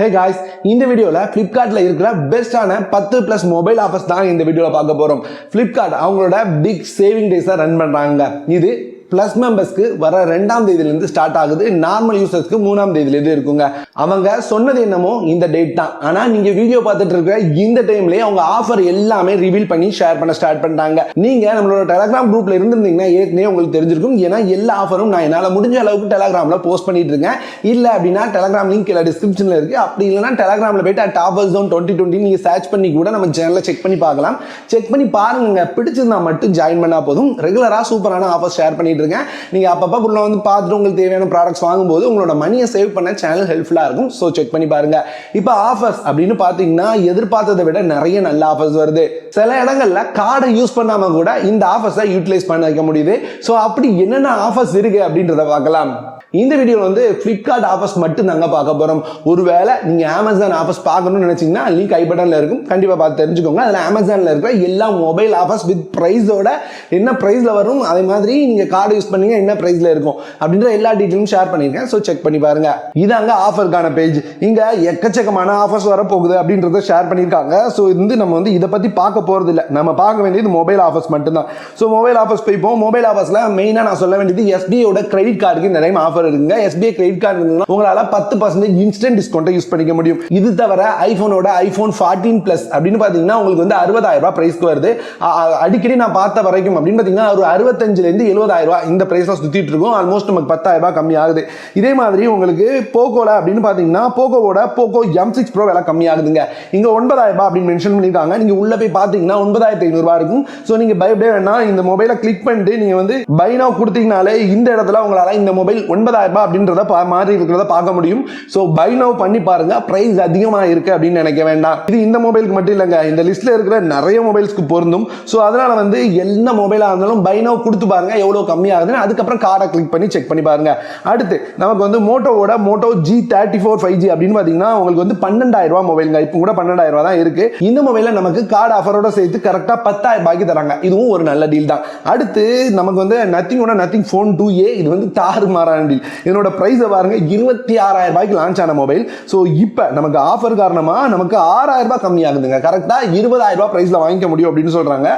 Hey guys இந்த வீடியோவில் ஃப்ளிப்கார்ட்டில் இருக்கிற பெஸ்ட்டான பத்து ப்ளஸ் மொபைல் ஆஃபர்ஸ் தான் இந்த வீடியோவில் பார்க்க போகிறோம் ஃப்ளிப்கார்ட் அவங்களோட பிக் சேவிங் டேஸை ரன் பண்ணுறாங்க இது ப்ளஸ் மெம்பர்ஸ்க்கு வர ரெண்டாம் தேதியிலேருந்து ஸ்டார்ட் ஆகுது. நார்மல் யூசர்ஸ்க்கு மூணாம் தேதியிலேருந்து இருக்குங்க. அவங்க சொன்னது என்னமோ இந்த டேட் தான். ஆனால் நீங்கள் வீடியோ பார்த்துட்டு இருக்கிற இந்த டைம்லேயே அவங்க ஆஃபர் எல்லாமே ரிவீல் பண்ணி ஷேர் பண்ண ஸ்டார்ட் பண்ணிட்டாங்க. நீங்கள் நம்மளோட டெலகிராம் குரூப்பில் இருந்திருந்தீங்கன்னா ஏற்கனவே உங்களுக்கு தெரிஞ்சிருக்கும். ஏன்னா எல்லா ஆஃபரும் நான் என்னால் முடிஞ்ச அளவுக்கு டெலகிராமில் போஸ்ட் பண்ணிட்டு இருக்கேன். இல்லை அப்படின்னா டெலகிராம் லிங்க் இல்லை டிஸ்கிரிப்ஷனில் இருக்குது அப்படி இல்லைன்னா டெலகிராமில் போயிட்டு at offer zone twenty twenty நீங்கள் சர்ச் பண்ணி கூட நம்ம சேனலில் செக் பண்ணி பார்க்கலாம். செக் பண்ணி பாருங்க பிடிச்சிருந்தா மட்டும் ஜாயின் பண்ணால் போதும். ரெகுலராக சூப்பரான ஆஃபர் ஷேர் பண்ணிட்டு இருக்கேன் நீங்கள் அப்பப்போ உள்ள வந்து பார்த்துட்டு உங்களுக்கு தேவையான ப்ராடக்ட்ஸ் வாங்கும்போது உங்களோட மணியை சேவ் பண்ண சேனல் ஹெல்ப்ஃபுல்லாக இருக்கும். ஸோ செக் பண்ணி பாருங்க. இப்போ ஆஃபர்ஸ் அப்படின்னு பார்த்தீங்கன்னா எதிர்பார்த்ததை விட நிறைய நல்ல ஆஃபர்ஸ் வருது. சில இடங்கள்ல கார்டை யூஸ் பண்ணாமல் கூட இந்த ஆஃபர்ஸை யூட்டிலைஸ் பண்ண வைக்க முடியுது. ஸோ அப்படி என்னென்ன ஆஃபர்ஸ் இருக்கு அப்படின்றத பார்க்கலாம். இந்த வீடியோ வந்து ஃப்ளிப்கார்ட் ஆஃபர்ஸ் மட்டும் தாங்க பார்க்க போகிறோம் ஒருவேளை நீங்கள் அமேசான் ஆஃபர்ஸ் பார்க்கணும்னு நினச்சிங்கன்னா லிங்க் ஐ பட்டனில் இருக்கும். கண்டிப்பாக பார்த்து தெரிஞ்சுக்கோங்க. அதில் அமேசானில் இருக்கிற எல்லா மொபைல் ஆஃபர்ஸ் வித் ப்ரைஸோட என்ன ப்ரைஸில் வரும் அதே மாதிரி நீங்கள் கார்டு யூஸ் பண்ணீங்க என்ன ப்ரைஸில் இருக்கும் அப்படின்ற எல்லா டீட்டெயிலும் ஷேர் பண்ணியிருக்கேன். ஸோ செக் பண்ணி பாருங்க. இதாங்க ஆஃபருக்கான பேஜ் இங்கே எக்கச்சக்கமான ஆஃபர்ஸ் வரப்போகுது அப்படின்றத ஷேர் பண்ணியிருக்காங்க. ஸோ இது வந்து நம்ம வந்து இதை பற்றி பார்க்க போகிறது இல்லை. நம்ம பார்க்க வேண்டியது மொபைல் ஆஃபர்ஸ் மட்டும்தான். ஸோ மொபைல் ஆஃபர்ஸ் போய்ப்போம் மொபைல் ஆஃபர்ஸில் மெயினாக நான் சொல்ல வேண்டியது எஸ்பிஐயோட கிரெடிட் கார்டுக்கு இந்த டைம் ஆஃபர் இருக்குங்க. எஸ்பிஐ கிரெடிட் கார்டு இருந்ததுன்னா உங்களால் பத்து பர்சன்டேஜ் இன்ஸ்டன்ட் டிஸ்கவுண்ட்டை யூஸ் பண்ணிக்க முடியும். இது தவிர ஐஃபோனோட ஐஃபோன் ஃபார்ட்டீன் ப்ளஸ் அப்படின்னு பார்த்தீங்கன்னா உங்களுக்கு வந்து அறுபதாயிரம் ரூபாய் ப்ரைஸ்க்கு வருது. அடிக்கடி நான் பார்த்த வரைக்கும் அப்படின்னு பார்த்தீங்கன்னா ஒரு அறுபத்தஞ்சிலேருந்து எழுபதாயிரம் ரூபாய் இந்த ப்ரைஸில் சுற்றிட்டு இருக்கும் ஆல்மோஸ்ட் நமக்கு பத்தாயிரம் ரூபாய் கம்மி ஆகுது. இதே மாதிரி உங்களுக்கு போக்கோல அப்படின்னு பார்த்தீங்கன்னா போக்கோவோட போக்கோ எம் சிக்ஸ் ப்ரோ விலை கம்மியாகுதுங்க இங்கே ஒன்பதாயிரம் ரூபாய் அப்படின்னு மென்ஷன் பண்ணியிருக்காங்க நீங்கள் உள்ளே போய் பார்த்தீங்கன்னா ஒன்பதாயிரத்தி ஐநூறுரூவா இருக்கும். ஸோ நீங்கள் பயப்படவே வேணாம் இந்த மொபைலை கிளிக் பண்ணிட்டு நீங்கள் வந்து பை கொடுத்தீங்கனாலே இந்த இடத்துல உங்களால் இந்த மொபைல் ஒன்பதாயிரம் ரூபாய் அப்படின்றத பா மாறி இருக்கிறத பார்க்க முடியும். ஸோ பை பண்ணி பாருங்க. ப்ரைஸ் அதிகமாக இருக்கு அப்படின்னு நினைக்க வேண்டாம். இது இந்த மொபைலுக்கு மட்டும் இல்லைங்க. இந்த லிஸ்ட்ல இருக்கிற நிறைய மொபைல்ஸ்க்கு பொருந்தும். ஸோ அதனால வந்து என்ன மொபைலாக இருந்தாலும் பை கொடுத்து பாருங்க. எவ்வளோ கம்மியாகுதுன்னு அதுக்கப்புறம் கார்டை கிளிக் பண்ணி செக் பண்ணி பாருங்க. அடுத்து நமக்கு வந்து மோட்டோவோட Moto G thirty four five G அப்படின்னு பார்த்தீங்கன்னா உங்களுக்கு வந்து பன்னெண்டாயிரம் ரூபா மொபைலுங்க இப்போ கூட பன்னெண்டாயிரம் ரூபா தான் இருக்கு. இந்த மொபைலில் நமக்கு கார்டு ஆஃபரோட சேர்த்து கரெக்டாக பத்தாயிரம் ரூபாய்க்கு தராங்க. இதுவும் ஒரு நல்ல டீல் தான். அடுத்து நமக்கு வந்து நத்திங்கோட நத்திங் ஃபோன் டூ ஏ இது வந்து தாறு மாறான டீல் இதனோட ப்ரைஸை பாருங்க இருபத்தி ஆறாயிரம் ரூபாய்க்கு லான்ச் ஆன மொபைல் ஸோ இப்போ நமக்கு ஆஃபர் காரணமாக நமக்கு ஆறாயிரம் ரூபாய் கம்மியாகுதுங்க. கரெக்டாக இருபதாயிரம் ரூபாய் ப்ரைஸில் வாங்கிக்க முடியும் அப்படின்னு சொல்கிறாங்க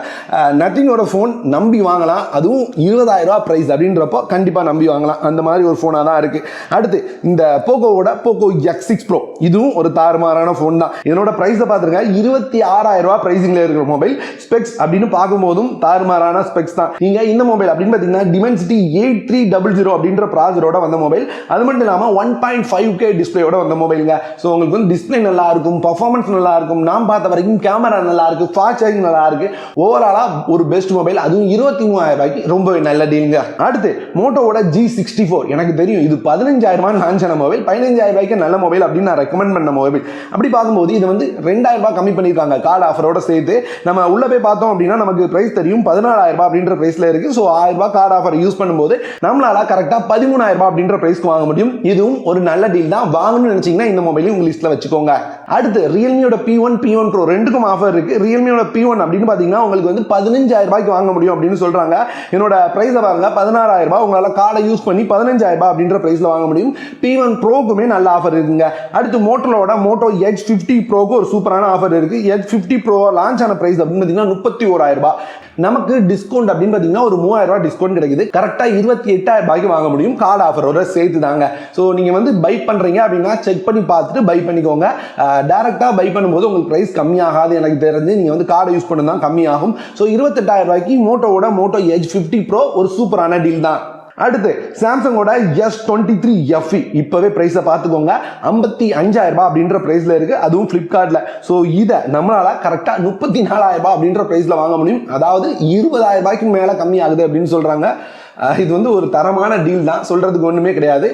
நத்திங்கோட ஃபோன் நம்பி வாங்கலாம். அதுவும் இருபதாயிரம் மெகா ப்ரைஸ் அப்படின்றப்போ கண்டிப்பாக நம்பி வாங்கலாம். அந்த மாதிரி ஒரு ஃபோனாக தான் இருக்குது அடுத்து இந்த போக்கோவோட போக்கோ எக்ஸ் சிக்ஸ் ப்ரோ இதுவும் ஒரு தாறுமாறான ஃபோன் தான். இதனோட ப்ரைஸை பார்த்துருங்க. இருபத்தி ஆறாயிரம் ரூபா ப்ரைஸிங்கில் இருக்கிற மொபைல் ஸ்பெக்ஸ் அப்படின்னு பார்க்கும்போதும் தாறுமாறான ஸ்பெக்ஸ் தான். நீங்கள் இந்த மொபைல் அப்படின்னு பார்த்தீங்கன்னா Dimensity eight three double zero அப்படின்ற ப்ராசரோட வந்த மொபைல் அது மட்டும் இல்லாமல் ஒன் பாயிண்ட் ஃபைவ் கே டிஸ்பிளேயோட வந்த மொபைலுங்க ஸோ உங்களுக்கு வந்து டிஸ்பிளே நல்லா இருக்கும் பர்ஃபார்மன்ஸ் நல்லா இருக்கும் நான் பார்த்த வரைக்கும் கேமரா நல்லா இருக்கு ஃபாஸ்ட் சார்ஜிங் நல்லா இருக்கு. ஓவராலாக ஒரு பெஸ்ட் மொபைல் அதுவும் இருபத்தி மூவாயிரம் ரூபாய்க்கு ரொம்ப நல்ல டீலுங்க அடுத்து மோட்டோவோட ஜி சிக்ஸ்டி ஃபோர் எனக்கு தெரியும் இது பதினஞ்சாயிரம் ரூபாய் லான்ச் ஆன மொபைல் பதினஞ்சாயிரம் ரூபாய்க்கு நல்ல மொபைல் அப்படின்னு நான் ரெக்கமெண்ட் பண்ண மொபைல் அப்படி பார்க்கும்போது இது வந்து ரெண்டாயிரம் ரூபாய் கம்மி பண்ணியிருக்காங்க கார்டு ஆஃபரோட சேர்த்து. நம்ம உள்ள போய் பார்த்தோம் அப்படின்னா நமக்கு பிரைஸ் தெரியும் பதினாலாயிரம் ரூபாய் அப்படின்ற பிரைஸ்ல இருக்கு. ஸோ ஆயிரம் ரூபாய் கார்டு ஆஃபர் யூஸ் பண்ணும்போது நம்மளால கரெக்டாக பதிமூணாயிரம் ரூபாய் அப்படின்ற பிரைஸ்க்கு வாங்க முடியும். இதுவும் ஒரு நல்ல டீல் தான். வாங்கணும்னு நினைச்சீங்கன்னா இந்த மொபைலையும் உங்க லிஸ்ட்ல வச்சுக்கோங்க. அடுத்து ரியல்மியோட P one P one Pro ரெண்டுக்கும் ஆஃபர் இருக்கு. ரியல்மியோட பி ஒன் அப்படின்னு பார்த்தீங்கன்னா உங்களுக்கு வந்து பதினஞ்சாயிரம் ரூபாய்க்கு வாங்க முடியும் அப்படின்னு சொல்றாங்க. என்னோட பிரைஸை வாங்க பதினாறாயிரம் ரூபாய் உங்களால் கார்டை யூஸ் பண்ணி பதினஞ்சாயிரம் ரூபாய் அப்படின்ற பிரைஸ்ல வாங்க முடியும். பி ஒன் ப்ரோக்குமே நல்ல ஆஃபர் இருக்குங்க. அடுத்து மோட்டோலோட மோட்டோ எச் ஃபிஃப்டி ப்ரோக்கு ஒரு சூப்பரான ஆஃபர் இருக்கு. எச் ஃபிஃப்டி ப்ரோ லான்ச் ஆன பிரைஸ் அப்படின்னு பார்த்தீங்கன்னா முப்பத்தி ஓராயிரம் ரூபாய். நமக்கு டிஸ்கவுண்ட் அப்படின்னு பார்த்தீங்கன்னா ஒரு மூவாயிரம் ரூபாய் டிஸ்கவுண்ட் கிடைக்குது. கரெக்டாக இருபத்தி எட்டாயிரம் ரூபாய்க்கு வாங்க முடியும். கார்டு ஆஃபரோட சேர்த்து தாங்க ஸோ நீங்கள் வந்து பை பண்ணுறீங்க அப்படின்னா செக் பண்ணி பார்த்துட்டு பை பண்ணிக்கோங்க. டேரெக்டாக பை பண்ணும்போது உங்களுக்கு ப்ரைஸ் கம்மியாகாது எனக்கு தெரிஞ்சு. நீங்கள் வந்து கார்டை யூஸ் பண்ணி தான் கம்மியாகும். ஸோ இருபத்தெட்டாயிரம் ரூபாய்க்கு மோட்டோவோட மோட்டோ எச் ஃபிஃப்டி ப்ரோ ஒரு சூப்பரான டீல் தான். அடுத்து சாம்சங்கோட எஸ் டுவெண்ட்டி த்ரீ எஃப்இ இப்போவே ப்ரைஸை பார்த்துக்கோங்க. ஐம்பத்தி அஞ்சாயிரம் ரூபாய் அப்படின்ற ப்ரைஸில் இருக்குது அதுவும் ஃப்ளிப்கார்ட்டில் ஸோ இதை நம்மளால் கரெக்டாக முப்பத்தி நாலாயிரம் ரூபாய் அப்படின்ற ப்ரைஸில் வாங்க முடியும். அதாவது இருபதாயிரம் ரூபாய்க்கு மேலே கம்மி ஆகுது அப்படின்னு சொல்கிறாங்க இது வந்து ஒரு தரமான டீல் தான். சொல்கிறதுக்கு ஒன்றுமே கிடையாது.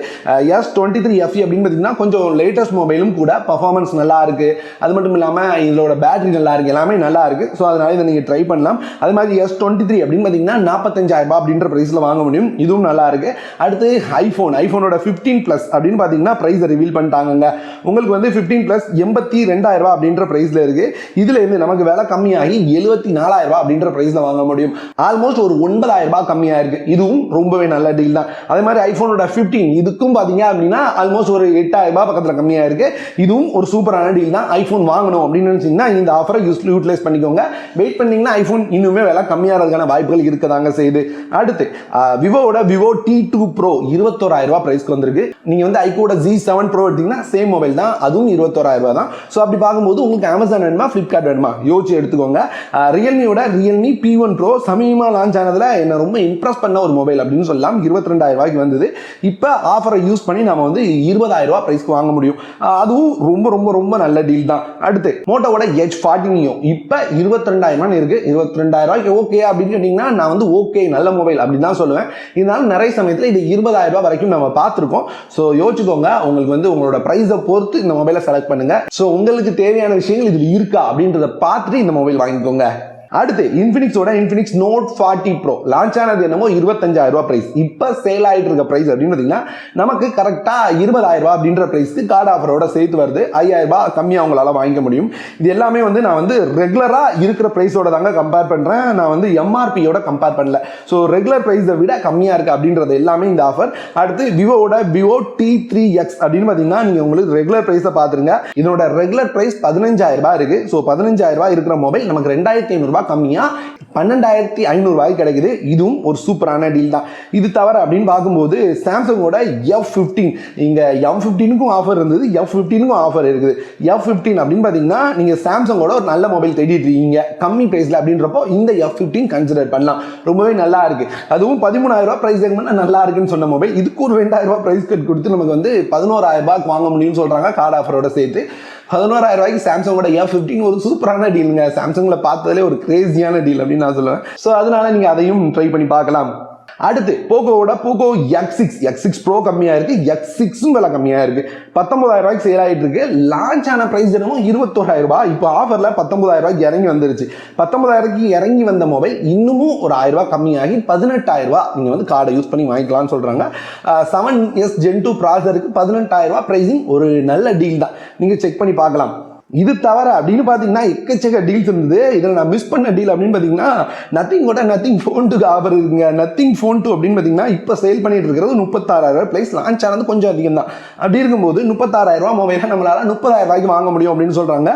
எஸ் டுவெண்ட்டி த்ரீ எஃப்இ அப்படின்னு பார்த்தீங்கன்னா கொஞ்சம் லேட்டஸ்ட் மொபைலும் கூட பர்ஃபார்மன்ஸ் நல்லா இருக்குது அது மட்டும் இல்லாமல் இதோட பேட்டரி நல்லா இருக்குது எல்லாமே நல்லா இருக்குது ஸோ அதனால் இதை நீங்கள் ட்ரை பண்ணலாம். அது மாதிரி எஸ் டுவெண்ட்டி த்ரீ அப்படின்னு பார்த்தீங்கன்னா நாற்பத்தஞ்சாயிரம் அப்படின்ற ப்ரைஸில் வாங்க முடியும். இதுவும் நல்லா இருக்குது அடுத்து ஐஃபோன் ஐஃபோனோட ஃபிஃப்டீன் ப்ளஸ் அப்படின்னு பார்த்தீங்கன்னா ப்ரைஸை ரிவீல் பண்ணிட்டாங்க உங்களுக்கு வந்து ஃபிஃப்டீன் ப்ளஸ் எண்பத்தி ரெண்டாயிரம் அப்படின்ற ப்ரைஸில் இருக்குது இதில் இருந்து நமக்கு விலை கம்மியாகி எழுபத்தி நாலாயிரம் அப்படின்ற ப்ரைஸில் வாங்க முடியும். ஆல்மோஸ்ட் ஒரு ஒன்பதாயிரம் ரூபா கம்மியாக இருக்குது இதுவும் இதுவும் ரொம்பவே நல்ல டீல் தான். அதே மாதிரி ஐஃபோனோட ஃபிஃப்டீன் இதுக்கும் பார்த்தீங்க அப்படின்னா ஆல்மோஸ்ட் ஒரு எட்டாயிரம் ரூபாய் பக்கத்தில் கம்மியாக இருக்கு. இதுவும் ஒரு சூப்பரான டீல் தான். ஐஃபோன் வாங்கணும் அப்படின்னு நினைச்சீங்கன்னா இந்த ஆஃபரை யூஸ் யூட்டிலைஸ் பண்ணிக்கோங்க. வெயிட் பண்ணீங்கன்னா ஐஃபோன் இன்னுமே விலை கம்மியாகிறதுக்கான வாய்ப்புகள் இருக்கதாங்க செய்யுது. அடுத்து விவோவோட விவோ டி டூ ப்ரோ இருபத்தோராயிரம் ரூபாய் ப்ரைஸ்க்கு வந்திருக்கு. நீங்க வந்து ஐகோட ஜி செவன் ப்ரோ எடுத்தீங்கன்னா சேம் மொபைல் தான். அதுவும் இருபத்தோராயிரம் ரூபாய் தான். ஸோ அப்படி பார்க்கும்போது உங்களுக்கு அமேசான் வேணுமா ஃப்ளிப்கார்ட் வேணுமா? யோசிச்சு எடுத்துக்கோங்க. ரியல்மியோட ரியல்மி பி ஒன் ப்ரோ சமீபமாக லான்ச் ஆனதுல என்ன ரொம்ப இம்ப்ரெஸ் பண்ண ஒரு மொபைல் அப்படின்னு சொல்லலாம் இருபத்தி ரெண்டாயிரம் ரூபாய்க்கு வந்தது. இப்போ ஆஃபரை யூஸ் பண்ணி நம்ம வந்து இருபதாயிரம் ரூபாய் ப்ரைஸ்க்கு வாங்க முடியும். அதுவும் ரொம்ப ரொம்ப ரொம்ப நல்ல டீல் தான். அடுத்து மோட்டோவோட ஹெச் ஃபார்ட்டினியோ இப்போ இருபத்தி ரெண்டாயிரம் இருக்கு. இருபத்தி ரெண்டாயிரம் ரூபாய்க்கு ஓகே அப்படின்னு கேட்டிங்கன்னா நான் வந்து ஓகே நல்ல மொபைல் அப்படின்னு தான் சொல்லுவேன். இருந்தாலும் நிறைய சமயத்தில் இது இருபதாயிரம் ரூபாய் வரைக்கும் நம்ம பார்த்துருக்கோம். ஸோ யோசிச்சுக்கோங்க உங்களுக்கு வந்து உங்களோட ப்ரைஸை பொறுத்து இந்த மொபைலை செலக்ட் பண்ணுங்க. ஸோ உங்களுக்கு தேவையான விஷயங்கள் இதில் இருக்கா அப்படின்றத பார்த்துட்டு இந்த மொபைல் வாங்கிக்கோங்க. அடுத்து இன்ஃபினிக்ஸோட Infinix Note forty Pro launch ஆனது என்னமோ இருபத்தஞ்சாயிரம் ரூபாய் பிரைஸ் இப்போ சேல் ஆகிட்டு இருக்க பிரைஸ் அப்படின்னு பார்த்தீங்கன்னா நமக்கு கரெக்டாக இருபதாயிரம் ரூபாய் அப்படின்ற பிரைஸ்க்கு கார்டு ஆஃபரோட சேர்த்து வருது. ஐயாயிரம் ரூபாய் கம்மியாக உங்களால் வாங்கிக்க முடியும். இது எல்லாமே வந்து நான் வந்து ரெகுலராக இருக்கிற ப்ரைஸோட தாங்க கம்பேர் பண்ணுறேன் நான் வந்து எம்ஆர்பியோட கம்பேர் பண்ணல. ஸோ ரெகுலர் ப்ரைஸை விட கம்மியாக இருக்குது அப்படின்றது எல்லாமே இந்த ஆஃபர் அடுத்து விவோவோட விவோ டி த்ரீ எக்ஸ் அப்படின்னு பார்த்தீங்கன்னா நீங்கள் உங்களுக்கு ரெகுலர் ப்ரைஸை பார்த்துருங்க. இதோட ரெகுலர் ப்ரைஸ் பதினஞ்சாயிரம் ரூபாய் இருக்குது ஸோ பதினஞ்சாயிரம் ரூபாய் இருக்கிற மொபைல் நமக்கு ரெண்டாயிரத்தி ஐநூறுரூபா கம்மியாக பன்னெண்டாயிரத்தி ஐநூறுரூவாய்க்கு கிடைக்குது. இதுவும் ஒரு சூப்பரான டீல் தான். இது தவிர அப்படின்னு பார்க்கும்போது சாம்சங்கோட எஃப் ஃபிஃப்டீன் இங்கே எஃப் ஃபிஃப்டீனுக்கும் ஆஃபர் இருந்தது. எஃப் ஃபிஃப்டீனுக்கும் ஆஃபர் இருக்குது. எஃப் ஃபிஃப்டீன் அப்படின்னு பார்த்தீங்கன்னா நீங்கள் சாம்சங்கோட ஒரு நல்ல மொபைல் தேடிட்டு இருக்கீங்க. கம்மி ப்ரைஸில் அப்படின்றப்போ இந்த எஃப் ஃபிஃப்டீன் கன்சிடர் பண்ணலாம். ரொம்பவே நல்லா இருக்குது அதுவும் பதிமூணாயிரரூபா ப்ரைஸ் செக்மெண்ட் நல்லா இருக்குன்னு சொன்ன மொபைல் இதுக்கு ஒரு ரெண்டாயிரம் ரூபாய் ப்ரைஸ் கட் கொடுத்து நமக்கு வந்து பதினோராயிரம் ரூபாய்க்கு வாங்க முடியும்னு சொல்கிறாங்க கார்டு ஆஃபரோட சேர்த்து. பதினோராயிரம் ரூபாய்க்கு சாம்சங்கோட எஃப் ஃபிஃப்டின் ஒரு சூப்பரான டீலுங்க சாம்சங்கில் பார்த்ததுலே ஒரு கிரேசியான டீல் அப்படின்னு நான் சொல்லுவேன். ஸோ அதனால நீங்கள் அதையும் ட்ரை பண்ணி பார்க்கலாம். அடுத்து போக்கோவோட Poco X six X six Pro கம்மியாக இருக்குது எக்ஸ் சிக்ஸும் விலை கம்மியாக இருக்குது பத்தொம்பதாயிரம் ரூபாய்க்கு சேல் ஆகிட்டு இருக்கு. லான்ச் ஆன ப்ரைஸ் என்னமோ இருபத்தோராயிரம் ரூபாய். இப்போ ஆஃபரில் பத்தொம்பதாயிரம் ரூபாய்க்கு இறங்கி வந்துருச்சு. பத்தொன்பதாயிரத்துக்கு இறங்கி வந்த மொபைல் இன்னமும் ஒரு ஆயிரம் ரூபாய் கம்மியாகி பதினெட்டாயிரம் ரூபாய் நீங்கள் வந்து கார்டை யூஸ் பண்ணி வாங்கிக்கலாம்னு சொல்கிறாங்க செவன் எஸ் ஜென் டூ ப்ராசருக்கு பதினெட்டாயிரம் ரூபாய் ப்ரைஸிங் ஒரு நல்ல டீல் தான். நீங்கள் செக் பண்ணி பார்க்கலாம். இது தவிர அப்படின்னு பார்த்தீங்கன்னா எக்கச்சக்க டீல்ஸ் இருந்தது. இதில் நான் மிஸ் பண்ண டீல் அப்படின்னு பார்த்தீங்கன்னா நத்திங் கூட நத்திங் ஃபோன் டூக்கு ஆஃபர் இருக்குங்க. நத்திங் ஃபோன் டூ அப்படின்னு பார்த்தீங்கன்னா இப்போ சேல் பண்ணிட்டு இருக்கிறது முப்பத்தாறாயிரம் ப்ரைஸ் லான்ச் ஆனது கொஞ்சம் அதிகம் தான் அப்படி இருக்கும்போது முப்பத்தாறாயிரம் ரூபா மொபைலாக நம்மளால் முப்பதாயிரம் ரூபாய்க்கு வாங்க முடியும் அப்படின்னு சொல்கிறாங்க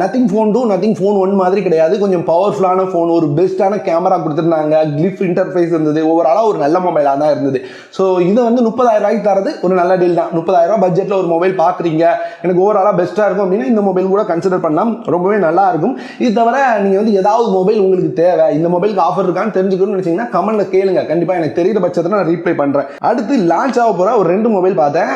Nothing phone two Nothing phone one மாதிரி கிடையாது. கொஞ்சம் பவர்ஃபுல்லான ஃபோன் ஒரு பெஸ்ட்டான கேமரா கொடுத்துருந்தாங்க. கிளிஃப் இன்டர்ஃபேஸ் இருந்தது. ஓவராலாக ஒரு நல்ல மொபைலாக தான் இருந்தது. ஸோ இதை வந்து முப்பதாயிரம் ரூபாய்க்கு தரது ஒரு நல்ல டீல் தான். முப்பதாயிரம் ரூபா பட்ஜெட்டில் ஒரு மொபைல் பார்க்குறீங்க எனக்கு ஓவராலாக பெஸ்ட்டாக இருக்கும் அப்படின்னா இந்த மொபைல் கூட கன்சிடர் பண்ணலாம். ரொம்பவே நல்லா இருக்கும். இது தவிர நீங்கள் வந்து ஏதாவது மொபைல் உங்களுக்கு தேவை இந்த மொபைலுக்கு ஆஃபர் இருக்கான்னு தெரிஞ்சுக்கணும்னு நினைச்சீங்கன்னா கமெண்ட்ல கேளுங்க. கண்டிப்பாக எனக்கு தெரியுற பட்சத்தில் நான் ரீப்ளை பண்ணுறேன் அடுத்து லான்ச் ஆக போகிற ஒரு ரெண்டு மொபைல் பார்த்தேன்.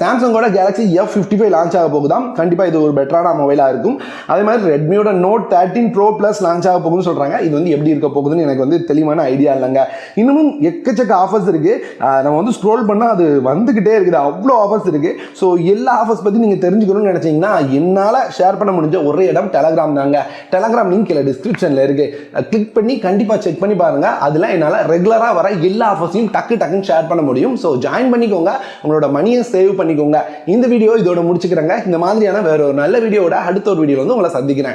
சாம்சங்கோட Galaxy F fifty five launch ஆக போகுதான் கண்டிப்பாக இது ஒரு பெட்டரான மொபைலாக இருக்கும். அதே மாதிரி ரெட்மியோட Note thirteen pro plus launch ஆக போகுதுன்னு சொல்கிறாங்க இது வந்து எப்படி இருக்க போகுதுன்னு எனக்கு வந்து தெளிவான ஐடியா இல்லைங்க. இன்னமும் எக்கச்சக்க ஆஃபர்ஸ் இருக்குது நம்ம வந்து ஸ்க்ரோல் பண்ணால் அது வந்துக்கிட்டே இருக்குது. அவ்வளோ ஆஃபர்ஸ் இருக்குது ஸோ எல்லா ஆஃபர்ஸ் பற்றி நீங்கள் தெரிஞ்சுக்கணும்னு நினச்சிங்கன்னா என்னால் ஷேர் பண்ண முடிஞ்ச ஒரே இடம் டெலகிராம் தாங்க. டெலகிராம் லிங்க் இல்லை டிஸ்கிரிப்ஷனில் இருக்குது கிளிக் பண்ணி கண்டிப்பாக செக் பண்ணி பாருங்க. அதில் என்னால் ரெகுலராக வர எல்லா ஆஃபர்ஸையும் டக்கு டக்குன்னு ஷேர் பண்ண முடியும். ஸோ ஜாயின் பண்ணிக்கோங்க. உங்களோட மணியை சேவ் பண்ணிக்கோங்க. இந்த வீடியோ இதோட முடிச்சுக்கிறேங்க. இந்த மாதிரியான வேற ஒரு நல்ல வீடியோட அடுத்த ஒரு வீடியோ வந்து உங்களை சந்திக்கிறேன்.